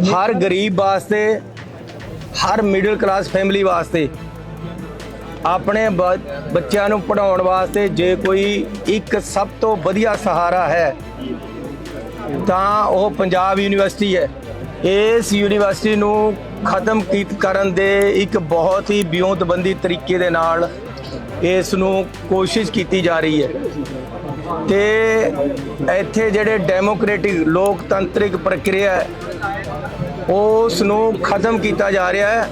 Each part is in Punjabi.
ਹਰ ਗਰੀਬ ਵਾਸਤੇ, ਹਰ ਮਿਡਲ ਕਲਾਸ ਫੈਮਿਲੀ ਵਾਸਤੇ, ਆਪਣੇ ਬ- ਬੱਚਿਆਂ ਨੂੰ ਪੜਾਉਣ ਵਾਸਤੇ ਜੇ ਕੋਈ ਇੱਕ ਸਭ ਤੋਂ ਵਧੀਆ ਸਹਾਰਾ ਹੈ, ਤਾਂ ਉਹ ਪੰਜਾਬ ਯੂਨੀਵਰਸਿਟੀ ਹੈ। ਇਸ ਯੂਨੀਵਰਸਿਟੀ ਨੂੰ ਖਤਮ ਕੀਤ, ਕਰਨ ਦੇ ਇੱਕ ਬਹੁਤ ਹੀ ਬਿਉਂਤਬੰਦੀ ਤਰੀਕੇ ਦੇ ਨਾਲ ਇਸ ਨੂੰ ਕੋਸ਼ਿਸ਼ ਕੀਤੀ ਜਾ ਰਹੀ ਹੈ। ਤੇ ਇੱਥੇ ਜਿਹੜੇ ਡੈਮੋਕ੍ਰੈਟਿਕ ਲੋਕਤੰਤਰਿਕ ਪ੍ਰਕਿਰਿਆ ਉਸ ਨੂੰ ਖਤਮ ਕੀਤਾ ਜਾ ਰਿਹਾ ਹੈ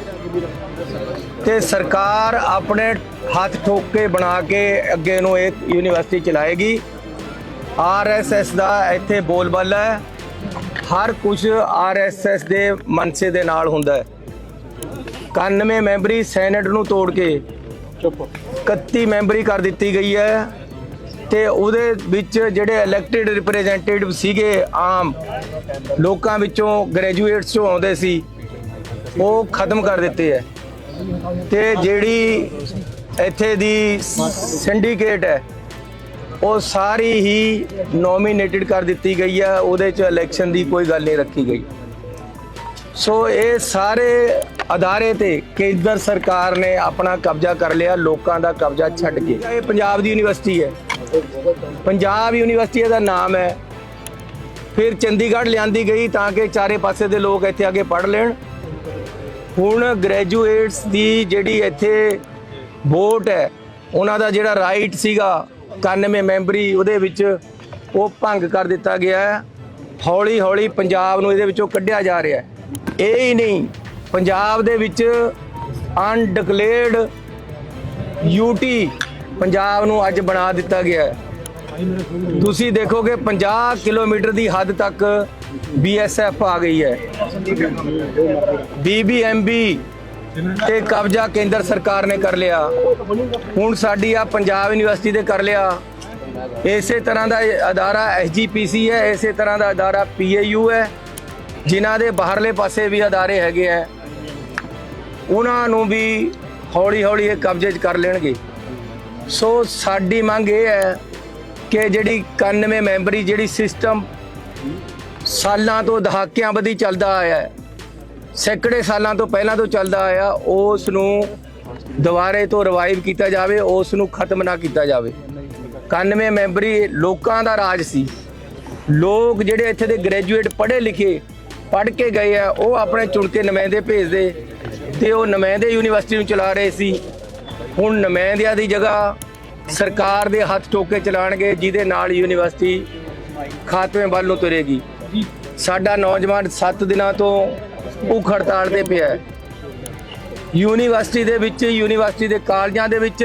ਤੇ ਸਰਕਾਰ ਆਪਣੇ ਹੱਥ ਠੋਕ ਕੇ ਬਣਾ ਕੇ ਅੱਗੇ ਨੂੰ ਇਹ ਯੂਨੀਵਰਸਿਟੀ ਚਲਾਏਗੀ। ਆਰਐਸਐਸ ਦਾ ਇੱਥੇ ਬੋਲਬਾਲਾ ਹੈ। ਹਰ ਕੁਝ ਆਰਐਸਐਸ ਦੇ ਮਨਸੇ ਦੇ ਨਾਲ ਹੁੰਦਾ ਹੈ। 91 ਮੈਂਬਰੀ ਸੈਨੇਟ ਨੂੰ ਤੋੜ ਕੇ 31 ਮੈਂਬਰੀ ਕਰ ਦਿੱਤੀ ਗਈ ਹੈ। ਤੇ ਉਹਦੇ ਵਿੱਚ ਜਿਹੜੇ ਇਲੈਕਟਿਡ ਰਿਪਰੈਜ਼ੈਂਟੇਟਿਵ ਸੀਗੇ ਆਮ ਲੋਕਾਂ ਵਿੱਚੋਂ ਗ੍ਰੈਜੂਏਟਸ ਚੋਂ ਆਉਂਦੇ ਸੀ, ਉਹ ਖਤਮ ਕਰ ਦਿੱਤੇ ਹੈ ਤੇ ਜਿਹੜੀ ਇੱਥੇ ਦੀ ਸਿੰਡੀਕੇਟ ਹੈ, ਉਹ ਸਾਰੀ ਹੀ ਨੋਮੀਨੇਟਡ ਕਰ ਦਿੱਤੀ ਗਈ ਹੈ ਉਹਦੇ ਚ ਇਲੈਕਸ਼ਨ ਦੀ ਕੋਈ ਗੱਲ ਨਹੀਂ ਰੱਖੀ ਗਈ। ਸੋ ਇਹ ਸਾਰੇ ਅਦਾਰੇ ਤੇ ਕੇਂਦਰ ਸਰਕਾਰ ਨੇ ਆਪਣਾ ਕਬਜ਼ਾ ਕਰ ਲਿਆ, ਲੋਕਾਂ ਦਾ ਕਬਜ਼ਾ ਛੱਡ ਕੇ। ਇਹ ਪੰਜਾਬ ਦੀ ਯੂਨੀਵਰਸਿਟੀ ਹੈ। ਪੰਜਾਬ ਯੂਨੀਵਰਸਿਟੀ ਦਾ ਨਾਮ ਹੈ। ਫਿਰ ਚੰਡੀਗੜ੍ਹ ਲਿਆਂਦੀ ਗਈ ਤਾਂ ਕਿ ਚਾਰੇ ਪਾਸੇ ਦੇ ਲੋਕ ਇੱਥੇ ਆ ਕੇ ਪੜ੍ਹ ਲੈਣ। ਹੁਣ ਗ੍ਰੈਜੂਏਟਸ ਦੀ ਜਿਹੜੀ ਇੱਥੇ ਵੋਟ ਹੈ, ਉਹਨਾਂ ਦਾ ਜਿਹੜਾ ਰਾਈਟ ਸੀਗਾ 91 ਮੈਂਬਰੀ, ਉਹਦੇ ਵਿੱਚ ਉਹ ਭੰਗ ਕਰ ਦਿੱਤਾ ਗਿਆ ਹੈ। ਹੌਲੀ ਹੌਲੀ ਪੰਜਾਬ ਨੂੰ ਇਹਦੇ ਵਿੱਚੋਂ ਕੱਢਿਆ ਜਾ ਰਿਹਾ ਹੈ। ਇਹ ਹੀ ਨਹੀਂ, ਪੰਜਾਬ ਦੇ ਵਿੱਚ ਅਨਡਿਕਲੇਅਰਡ ਯੂਟੀ ਪੰਜਾਬ ਨੂੰ ਅੱਜ ਬਣਾ ਦਿੱਤਾ ਗਿਆ ਹੈ। ਤੁਸੀਂ ਦੇਖੋਗੇ 50 ਕਿਲੋਮੀਟਰ ਦੀ ਹੱਦ ਤੱਕ ਬੀਐਸਐਫ ਆ ਗਈ ਹੈ। ਬੀਬੀਐਮਬੀ ਤੇ ਕਬਜ਼ਾ ਕੇਂਦਰ ਸਰਕਾਰ ਨੇ ਕਰ ਲਿਆ। ਹੁਣ ਸਾਡੀ ਆ ਪੰਜਾਬ ਯੂਨੀਵਰਸਿਟੀ ਦੇ ਕਰ ਲਿਆ। ਇਸੇ ਤਰ੍ਹਾਂ ਦਾ ਇਹ ਅਦਾਰਾ ਐਸਜੀਪੀਸੀ ਹੈ, ਇਸੇ ਤਰ੍ਹਾਂ ਦਾ ਅਦਾਰਾ ਪੀਏਯੂ ਹੈ। ਜਿਨ੍ਹਾਂ ਦੇ ਬਾਹਰਲੇ ਪਾਸੇ ਵੀ ਅਦਾਰੇ ਹੈਗੇ ਆ ਉਹਨਾਂ ਨੂੰ ਵੀ ਹੌਲੀ ਹੌਲੀ ਇਹ ਕਬਜ਼ੇ 'ਚ ਕਰ ਲੈਣਗੇ। ਸੋ ਸਾਡੀ ਮੰਗ ਇਹ ਹੈ ਕਿ ਜਿਹੜੀ 91 ਮੈਂਬਰੀ ਜਿਹੜੀ ਸਿਸਟਮ ਸਾਲਾਂ ਤੋਂ ਦਹਾਕਿਆਂ ਬੱਧੀ ਚੱਲਦਾ ਆਇਆ ਹੈ, ਸੈਂਕੜੇ ਸਾਲਾਂ ਤੋਂ ਪਹਿਲਾਂ ਤੋਂ ਚੱਲਦਾ ਆਇਆ, ਉਸ ਨੂੰ ਦੁਬਾਰੇ ਤੋਂ ਰਿਵਾਈਵ ਕੀਤਾ ਜਾਵੇ, ਉਸ ਨੂੰ ਖਤਮ ਨਾ ਕੀਤਾ ਜਾਵੇ। 91 ਮੈਂਬਰੀ ਲੋਕਾਂ ਦਾ ਰਾਜ ਸੀ। ਲੋਕ ਜਿਹੜੇ ਇੱਥੇ ਦੇ ਗ੍ਰੈਜੂਏਟ ਪੜ੍ਹੇ ਲਿਖੇ, ਪੜ੍ਹ ਕੇ ਗਏ ਆ, ਉਹ ਆਪਣੇ ਚੁਣ ਕੇ ਨੁਮਾਇੰਦੇ ਭੇਜਦੇ ਤੇ ਉਹ ਨੁਮਾਇੰਦੇ ਯੂਨੀਵਰਸਿਟੀ ਨੂੰ ਚਲਾ ਰਹੇ ਸੀ। ਹੁਣ ਨੁਮਾਇੰਦਿਆਂ ਦੀ ਜਗ੍ਹਾ ਸਰਕਾਰ ਦੇ ਹੱਥ ਟੋਕੇ ਚਲਾਣਗੇ ਜਿਹਦੇ ਨਾਲ ਯੂਨੀਵਰਸਿਟੀ ਖਾਤਮੇ ਵੱਲ ਨੂੰ ਤੁਰੇਗੀ ਸਾਡਾ ਨੌਜਵਾਨ 7 ਦਿਨਾਂ ਤੋਂ ਭੁੱਖ ਹੜਤਾਲ ਤੇ ਪਿਆ ਹੈ। ਯੂਨੀਵਰਸਿਟੀ ਦੇ ਵਿੱਚ ਯੂਨੀਵਰਸਿਟੀ ਦੇ ਕਾਲਜਾਂ ਦੇ ਵਿੱਚ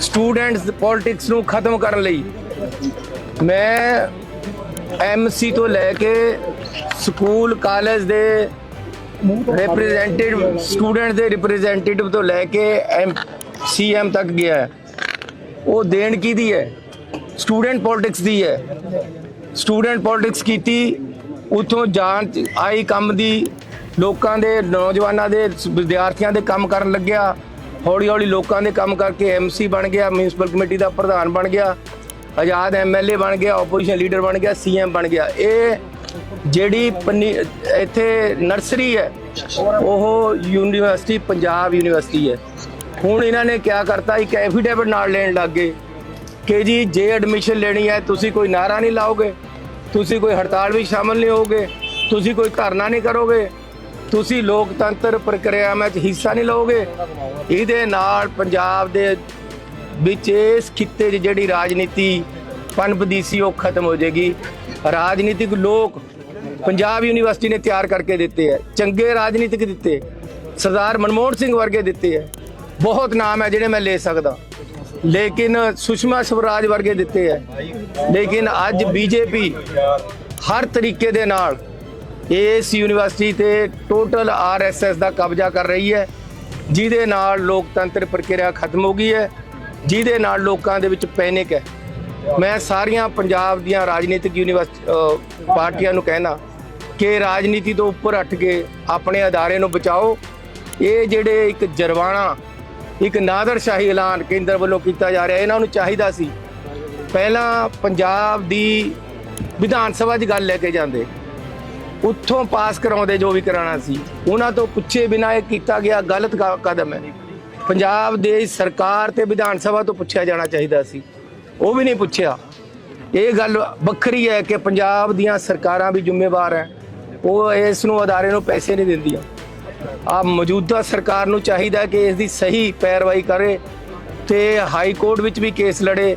ਸਟੂਡੈਂਟਸ ਪੋਲਿਟਿਕਸ ਨੂੰ ਖਤਮ ਕਰਨ ਲਈ ਮੈਂ ਐਮਸੀ ਤੋਂ ਲੈ ਕੇ ਸਕੂਲ ਕਾਲਜ ਦੇ ਰਿਪਰੈਜ਼ੈਂਟੇਟਿਵ ਸਟੂਡੈਂਟ ਦੇ ਰਿਪਰੈਜ਼ੈਂਟੇਟਿਵ ਤੋਂ ਲੈ ਕੇ ਐਮ ਸੀਐਮ ਤੱਕ ਗਿਆ ਹੈ। ਉਹ ਦੇਣ ਕਿਹਦੀ ਹੈ? ਸਟੂਡੈਂਟ ਪੋਲਿਟਿਕਸ ਦੀ ਹੈ। ਸਟੂਡੈਂਟ ਪੋਲਿਟਿਕਸ ਕੀਤੀ, ਉਥੋਂ ਜਾਂਚ ਆਈ ਕੰਮ ਦੀ, ਲੋਕਾਂ ਦੇ, ਨੌਜਵਾਨਾਂ ਦੇ, ਵਿਦਿਆਰਥੀਆਂ ਦੇ ਕੰਮ ਕਰਨ ਲੱਗਿਆ। ਹੌਲੀ ਹੌਲੀ ਲੋਕਾਂ ਦੇ ਕੰਮ ਕਰਕੇ ਐਮਸੀ ਬਣ ਗਿਆ ਮਿਊਨਿਸਪਲ ਕਮੇਟੀ ਦਾ ਪ੍ਰਧਾਨ ਬਣ ਗਿਆ, ਆਜ਼ਾਦ ਐਮਐਲਏ ਬਣ ਗਿਆ ਆਪੋਜੀਸ਼ਨ ਲੀਡਰ ਬਣ ਗਿਆ ਸੀਐਮ ਬਣ ਗਿਆ। ਇਹ ਜਿਹੜੀ ਪੰਨੀ- ਇੱਥੇ ਨਰਸਰੀ ਹੈ, ਉਹ ਯੂਨੀਵਰਸਿਟੀ, ਪੰਜਾਬ ਯੂਨੀਵਰਸਿਟੀ ਹੈ। ਹੁਣ ਇਹਨਾਂ ਨੇ ਕਿਆ ਕਰਤਾ, ਇੱਕ ਐਫੀਡੇਵਿਟ ਨਾਲ ਲੈਣ ਲੱਗ ਗਏ ਕਿ ਜੀ, ਜੇ ਐਡਮਿਸ਼ਨ ਲੈਣੀ ਹੈ, ਤੁਸੀਂ ਕੋਈ ਨਾਰਾ ਨਹੀਂ ਲਾਓਗੇ, ਤੁਸੀਂ ਕੋਈ ਹੜਤਾਲ ਵਿੱਚ ਸ਼ਾਮਲ ਨਹੀਂ ਹੋਗੇ ਤੁਸੀਂ ਕੋਈ ਧਰਨਾ ਨਹੀਂ ਕਰੋਗੇ, ਤੁਸੀਂ ਲੋਕਤੰਤਰ ਪ੍ਰਕਿਰਿਆਵਾਂ 'ਚ ਹਿੱਸਾ ਨਹੀਂ ਲਓਗੇ, ਇਹਦੇ ਨਾਲ ਪੰਜਾਬ ਦੇ ਵਿੱਚ ਇਸ ਖਿੱਤੇ 'ਚ ਜਿਹੜੀ ਰਾਜਨੀਤੀ ਪਨਪਦੀ ਸੀ ਉਹ ਖਤਮ ਹੋ ਜਾਏਗੀ। ਰਾਜਨੀਤਿਕ ਲੋਕ ਪੰਜਾਬ ਯੂਨੀਵਰਸਿਟੀ ਨੇ ਤਿਆਰ ਕਰਕੇ ਦਿੱਤੇ ਹੈ। ਚੰਗੇ ਰਾਜਨੀਤਿਕ ਦਿੱਤੇ। ਸਰਦਾਰ ਮਨਮੋਹਨ ਸਿੰਘ ਵਰਗੇ ਦਿੱਤੇ ਹੈ। ਬਹੁਤ ਨਾਮ ਹੈ ਜਿਹੜੇ ਮੈਂ ਲੈ ਸਕਦਾ। ਲੇਕਿਨ ਸੁਸ਼ਮਾ ਸਵਰਾਜ ਵਰਗੇ ਦਿੱਤੇ ਹੈ। ਲੇਕਿਨ ਅੱਜ ਬੀਜੇਪੀ ਹਰ ਤਰੀਕੇ ਦੇ ਨਾਲ ਇਸ ਯੂਨੀਵਰਸਿਟੀ ਤੇ ਟੋਟਲ ਆਰਐਸਐਸ ਦਾ ਕਬਜ਼ਾ ਕਰ ਰਹੀ ਹੈ। ਜਿਹਦੇ ਨਾਲ ਲੋਕਤੰਤਰ ਪ੍ਰਕਿਰਿਆ ਖਤਮ ਹੋ ਗਈ ਹੈ। ਜਿਹਦੇ ਨਾਲ ਲੋਕਾਂ ਦੇ ਵਿੱਚ ਪੈਨਿਕ ਹੈ। ਮੈਂ ਸਾਰੀਆਂ ਪੰਜਾਬ ਦੀਆਂ ਰਾਜਨੀਤਿਕ ਯੂਨੀਵਰਸਿਟੀ ਪਾਰਟੀਆਂ ਨੂੰ ਕਹਿਣਾ ਕਿ ਰਾਜਨੀਤੀ ਤੋਂ ਉੱਪਰ ਉੱਠ ਕੇ ਆਪਣੇ ਅਦਾਰੇ ਨੂੰ ਬਚਾਓ। ਇਹ ਜਿਹੜੇ ਇੱਕ ਜਰਵਾਣਾ, ਇੱਕ ਨਾਦਰਸ਼ਾਹੀ ਐਲਾਨ ਕੇਂਦਰ ਵੱਲੋਂ ਕੀਤਾ ਜਾ ਰਿਹਾ, ਇਹਨਾਂ ਨੂੰ ਚਾਹੀਦਾ ਸੀ। ਪਹਿਲਾਂ ਪੰਜਾਬ ਦੀ ਵਿਧਾਨ ਸਭਾ 'ਚ ਗੱਲ ਲੈ ਕੇ ਜਾਂਦੇ। ਉੱਥੋਂ ਪਾਸ ਕਰਾਉਂਦੇ ਜੋ ਵੀ ਕਰਾਉਣਾ ਸੀ। ਉਹਨਾਂ ਤੋਂ ਪੁੱਛੇ ਬਿਨਾਂ ਇਹ ਕੀਤਾ ਗਿਆ ਗਲਤ ਕ- ਕਦਮ ਹੈ। ਪੰਜਾਬ ਦੇ ਸਰਕਾਰ ਤੇ ਵਿਧਾਨ ਸਭਾ ਤੋਂ ਪੁੱਛਿਆ ਜਾਣਾ ਚਾਹੀਦਾ ਸੀ। ਉਹ ਵੀ ਨਹੀਂ ਪੁੱਛਿਆ। ਇਹ ਗੱਲ ਵੱਖਰੀ ਹੈ ਕਿ ਪੰਜਾਬ ਦੀਆਂ ਸਰਕਾਰਾਂ ਵੀ ਜ਼ਿੰਮੇਵਾਰ ਹੈ। ਉਹ ਇਸ ਨੂੰ ਅਦਾਰੇ ਨੂੰ ਪੈਸੇ ਨਹੀਂ ਦਿੰਦੀਆਂ। ਆ ਮੌਜੂਦਾ ਸਰਕਾਰ ਨੂੰ ਚਾਹੀਦਾ ਕਿ ਇਸ ਦੀ ਸਹੀ ਪੈਰਵਾਈ ਕਰੇ ਤੇ ਹਾਈ ਕੋਰਟ ਵਿੱਚ ਵੀ ਕੇਸ ਲੜੇ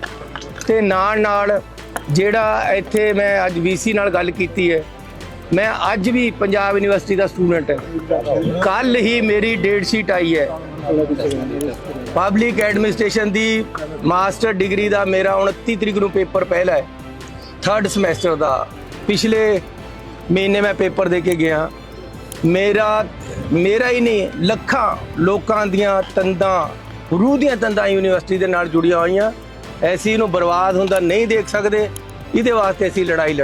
ਤੇ ਨਾਲ ਨਾਲ ਜਿਹੜਾ ਇੱਥੇ ਮੈਂ ਅੱਜ ਵੀਸੀ ਨਾਲ ਗੱਲ ਕੀਤੀ ਹੈ ਮੈਂ ਅੱਜ ਵੀ ਪੰਜਾਬ ਯੂਨੀਵਰਸਿਟੀ ਦਾ ਸਟੂਡੈਂਟ ਹਾਂ। ਕੱਲ ਹੀ ਮੇਰੀ ਡੇਟ ਸ਼ੀਟ ਆਈ ਹੈ। ਪਬਲਿਕ ਐਡਮਿਨਿਸਟ੍ਰੇਸ਼ਨ ਦੀ ਮਾਸਟਰ ਡਿਗਰੀ ਦਾ ਮੇਰਾ 29 ਤਰੀਕ ਨੂੰ ਪੇਪਰ ਪਹਿਲਾ ਹੈ। ਥਰਡ ਸਮੈਸਟਰ ਦਾ। ਪਿਛਲੇ ਮਹੀਨੇ ਮੈਂ ਪੇਪਰ ਦੇ ਕੇ ਗਿਆ। ਮੇਰਾ ਮੇਰਾ ਹੀ ਨਹੀਂ, ਲੱਖਾਂ ਲੋਕਾਂ ਦੀਆਂ ਤੰਦਾਂ, ਰੂਹ ਦੀਆਂ ਤੰਦਾਂ ਯੂਨੀਵਰਸਿਟੀ ਦੇ ਨਾਲ ਜੁੜੀਆਂ ਹੋਈਆਂ। ਐਸੀ ਨੂੰ ਬਰਬਾਦ ਹੁੰਦਾ ਨਹੀਂ ਦੇਖ ਸਕਦੇ। ਇਹਦੇ ਵਾਸਤੇ ਅਸੀਂ ਲੜਾਈ ਲੜਾ